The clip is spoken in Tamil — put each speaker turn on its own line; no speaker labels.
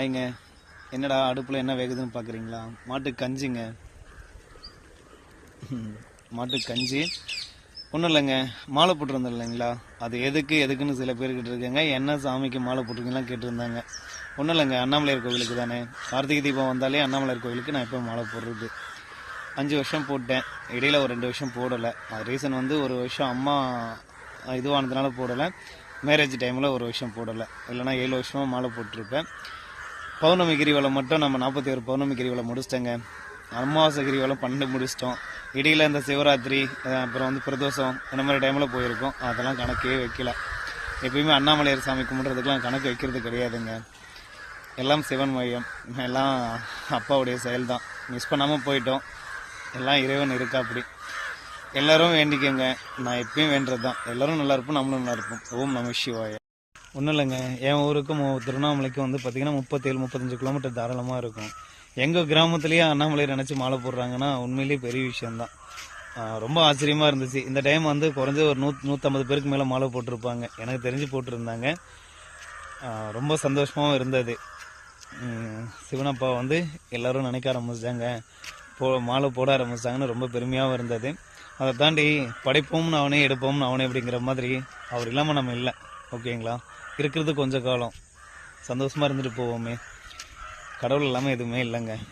ஐங்க என்னடா அடுப்பில் என்ன வேகுதுன்னு பார்க்குறீங்களா மாட்டு கஞ்சிங்க. மாட்டு கஞ்சி. ஒன்றும் இல்லைங்க. மாலை போட்டிருந்தோம் இல்லைங்களா? அது எதுக்கு எதுக்குன்னு சில பேர் இருக்குங்க. என்ன சாமிக்கு மாலை போட்டிருக்கீங்களாம் கேட்டிருந்தாங்க. ஒன்றும் இல்லைங்க. அண்ணாமலையார் கோவிலுக்கு தானே. கார்த்திகை தீபம் வந்தாலே அண்ணாமலையார் கோவிலுக்கு நான் எப்போ மாலை போடுறது. அஞ்சு வருஷம் போட்டேன். இடையில ஒரு ரெண்டு வருஷம் போடலை. அது ரீசன் வந்து ஒரு வருஷம் அம்மா இதுவானதுனால போடலை. மேரேஜ் டைமில் ஒரு வருஷம் போடலை. இல்லைன்னா ஏழு வருஷமாக மாலை போட்டிருப்பேன். பௌர்ணமி கிரிவலம் மட்டும் நம்ம நாற்பத்தி ஒரு பௌர்ணமி கிரிவலம் முடிச்சிட்டேங்க. அமாவாசை கிரிவலம் பன்னெண்டு முடிச்சிட்டோம். இடையில இந்த சிவராத்திரி அப்புறம் வந்து பிரதோஷம் இந்த மாதிரி டைமில் போயிருக்கோம். அதெல்லாம் கணக்கே வைக்கல. எப்பயுமே அண்ணாமலையார் சாமி கும்பிட்றதுக்கெலாம் கணக்கு வைக்கிறது கிடையாதுங்க. எல்லாம் சிவன் மையம். எல்லாம் அப்பாவுடைய செயல்தான். மிஸ் பண்ணாமல் போயிட்டோம். எல்லாம் இறைவன் இருக்கா அப்படி எல்லாரும் வேண்டிக்கோங்க. நான் எப்பயும் வேண்டது தான் எல்லாரும் நல்லா இருப்போம் நம்மளும் நல்லா இருப்போம். ஓம் நம சிவாய. ஒன்றும் இல்லைங்க. என் ஊருக்கும் திருவண்ணாமலைக்கும் வந்து பார்த்தீங்கன்னா முப்பத்தேழு முப்பத்தஞ்சு கிலோமீட்டர் தாராளமாக இருக்கும். எங்கள் கிராமத்துலேயே அண்ணாமலை நினச்சி மாலை போடுறாங்கன்னா உண்மையிலேயே பெரிய விஷயம்தான். ரொம்ப ஆச்சரியமாக இருந்துச்சு. இந்த டைம் வந்து குறைஞ்ச ஒரு நூத் நூற்றம்பது பேருக்கு மேலே மாலை போட்டிருப்பாங்க. எனக்கு தெரிஞ்சு போட்டிருந்தாங்க. ரொம்ப சந்தோஷமாகவும் இருந்தது. சிவனப்பா வந்து எல்லாரும் நினைக்க ஆரம்பிச்சிட்டாங்க. போ மாலை போட ஆரம்பிச்சிட்டாங்கன்னு ரொம்ப பெருமையாகவும் இருந்தது. அதை தாண்டி படைப்போம்னு அவனே எடுப்போம்னு அவனே அப்படிங்கிற மாதிரி அவர் இல்லாமல் நம்ம இல்லை. ஓகேங்களா? இருக்கிறது கொஞ்ச காலம். சந்தோஷமாக இருந்துட்டு போவோமே. கடவுள் இல்லாமல் எதுவுமே இல்லைங்க.